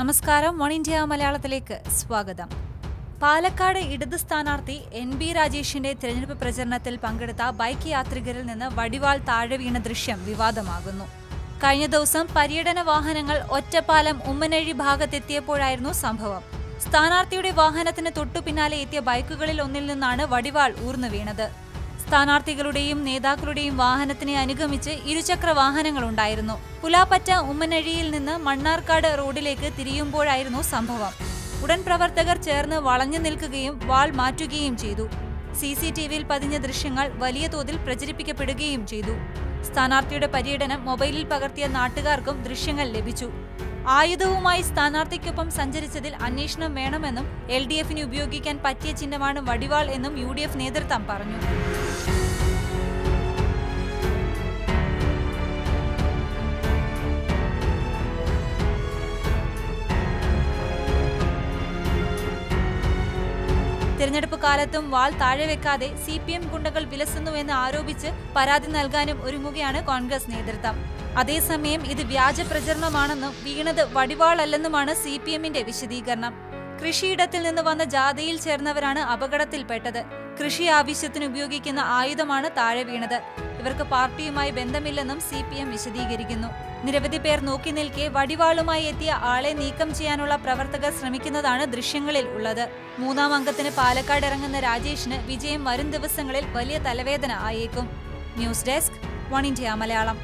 നമസ്കാരം. One India മലയാളത്തിലേക്ക് സ്വാഗതം. പാലക്കാട് ഇടത് സ്ഥാനാർത്ഥി എൻ ബി രാജേഷിന്റെ തിരഞ്ഞെടുപ്പ് പ്രചരണത്തിൽ പങ്കെടുത്ത ബൈക്ക് യാത്രികരിൽ നിന്ന് വടിവാൾ താഴെ വീണ ദൃശ്യം വിവാദമാകുന്നു. കഴിഞ്ഞ ദിവസം പര്യടന വാഹനങ്ങൾ ഒറ്റപ്പാലം ഉമ്മനഴി ഭാഗത്തെത്തിയപ്പോഴായിരുന്നു സംഭവം. സ്ഥാനാർത്ഥിയുടെ വാഹനത്തിന് തൊട്ടു പിന്നാലെ എത്തിയ ബൈക്കുകളിൽ ഒന്നിൽ നിന്നാണ് വടിവാൾ ഊർന്നു വീണത്. സ്ഥാനാർത്ഥികളുടെയും നേതാക്കളുടെയും വാഹനത്തിനെ അനുഗമിച്ച് ഇരുചക്ര വാഹനങ്ങളുണ്ടായിരുന്നു. പുലാപ്പറ്റ ഉമ്മനഴിയിൽ നിന്ന് മണ്ണാർക്കാട് റോഡിലേക്ക് തിരിയുമ്പോഴായിരുന്നു സംഭവം. ഉടൻ പ്രവർത്തകർ ചേർന്ന് വളഞ്ഞു നിൽക്കുകയും വാൾ മാറ്റുകയും ചെയ്തു. സി സി ടി വിയിൽ പതിഞ്ഞ ദൃശ്യങ്ങൾ വലിയ തോതിൽ പ്രചരിപ്പിക്കപ്പെടുകയും ചെയ്തു. സ്ഥാനാർത്ഥിയുടെ പര്യടനം മൊബൈലിൽ പകർത്തിയ നാട്ടുകാർക്കും ദൃശ്യങ്ങൾ ലഭിച്ചു. ആയുധവുമായി സ്ഥാനാർത്ഥിക്കൊപ്പം സഞ്ചരിച്ചതിൽ അന്വേഷണം വേണമെന്നും എൽ ഡി എഫിന് ഉപയോഗിക്കാൻ പറ്റിയ ചിഹ്നമാണ് വടിവാൾ എന്നും യു ഡി എഫ് നേതൃത്വം പറഞ്ഞു. തിരഞ്ഞെടുപ്പ് കാലത്തും വാൾ താഴെ വെക്കാതെ സി പി എം ഗുണ്ടകൾ വിലസുന്നുവെന്ന് ആരോപിച്ച് പരാതി നൽകാനും ഒരുങ്ങുകയാണ് കോൺഗ്രസ് നേതൃത്വം. അതേസമയം ഇത് വ്യാജ പ്രചരണമാണെന്നും വീണത് വടിവാളല്ലെന്നുമാണ് സി പി എമ്മിന്റെ വിശദീകരണം. കൃഷിയിടത്തിൽ നിന്ന് വന്ന ജാഥയിൽ ചേർന്നവരാണ് അപകടത്തിൽപ്പെട്ടത്. കൃഷി ആവശ്യത്തിന് ഉപയോഗിക്കുന്ന ആയുധമാണ് താഴെ വീണത്. ഇവർക്ക് പാർട്ടിയുമായി ബന്ധമില്ലെന്നും സി പി എം വിശദീകരിക്കുന്നു. നിരവധി പേർ നോക്കി നിൽക്കെ വടിവാളുമായി എത്തിയ ആളെ നീക്കം ചെയ്യാനുള്ള പ്രവർത്തകർ ശ്രമിക്കുന്നതാണ് ദൃശ്യങ്ങളിൽ ഉള്ളത്. മൂന്നാം അംഗത്തിന് പാലക്കാട് ഇറങ്ങുന്ന രാജേഷിന് വിജയം വരും ദിവസങ്ങളിൽ വലിയ തലവേദന ആയേക്കും. News desk one India Malayalam.